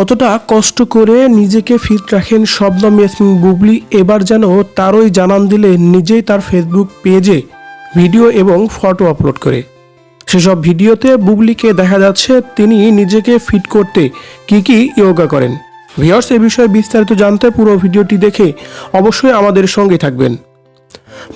কতটা কষ্ট করে নিজেকে ফিট রাখেন শবনম ইয়াসমিন বুবলি। এবার যেন তারই জানান দিলে নিজেই তার ফেসবুক পেজে ভিডিও এবং ফটো আপলোড করে। সেসব ভিডিওতে বুবলিকে দেখা যাচ্ছে তিনি নিজেকে ফিট করতে কি কি ইয়োগা করেন। ভিওর্স এ বিষয়ে বিস্তারিত জানতে পুরো ভিডিওটি দেখে অবশ্যই আমাদের সঙ্গে থাকবেন।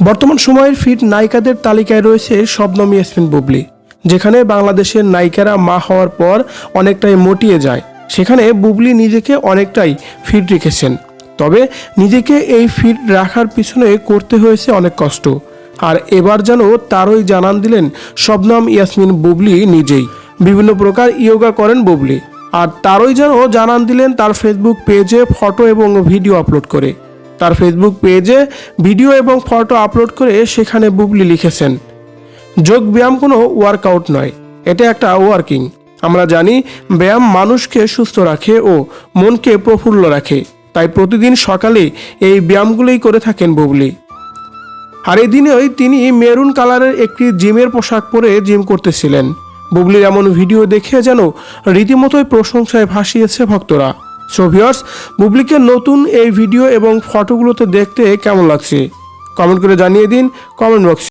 বর্তমান সময়ের ফিট নায়িকাদের তালিকায় রয়েছে শবনম ইয়াসমিন বুবলি, যেখানে বাংলাদেশের নায়িকারা মা হওয়ার পর অনেকটাই মোটিয়ে যায়। সেখানে বুবলি নিজেকে অনেকটাই ফিট রেখেছেন। তবে নিজেকে এই ফিট রাখার পিছনে করতে হয়েছে অনেক কষ্ট। আর এবার যেন তারই জানান দিলেন শবনম ইয়াসমিন বুবলি নিজেই। বিভিন্ন প্রকার ইয়োগা করেন বুবলি। আর তারই যেন জানান দিলেন তার ফেসবুক পেজে ফটো এবং ভিডিও আপলোড করে। তার ফেসবুক পেজে ভিডিও এবং ফটো আপলোড করে সেখানে বুবলি লিখেছেন, যোগ ব্যায়াম কোনো ওয়ার্কআউট নয়, এটা একটা ওয়ার্কিং আমরা জানি ব্যায়াম মানুষকে সুস্থ রাখে ও মনকে প্রফুল্ল রাখে। তাই প্রতিদিন সকালে এই ব্যায়ামগুলোই করে থাকেন বুবলি। আর এই দিনেই তিনি মেরুন কালারের একটি জিমের পোশাক পরে জিম করতেছিলেন। বুবলির এমন ভিডিও দেখে যেন রীতিমতোই প্রশংসায় ভাসিয়েছে ভক্তরা। সো ভিউয়ার্স বুবলিকে নতুন এই ভিডিও এবং ফটোগুলোতে দেখতে কেমন লাগছে? কমেন্ট করে জানিয়ে দিন কমেন্ট বক্সে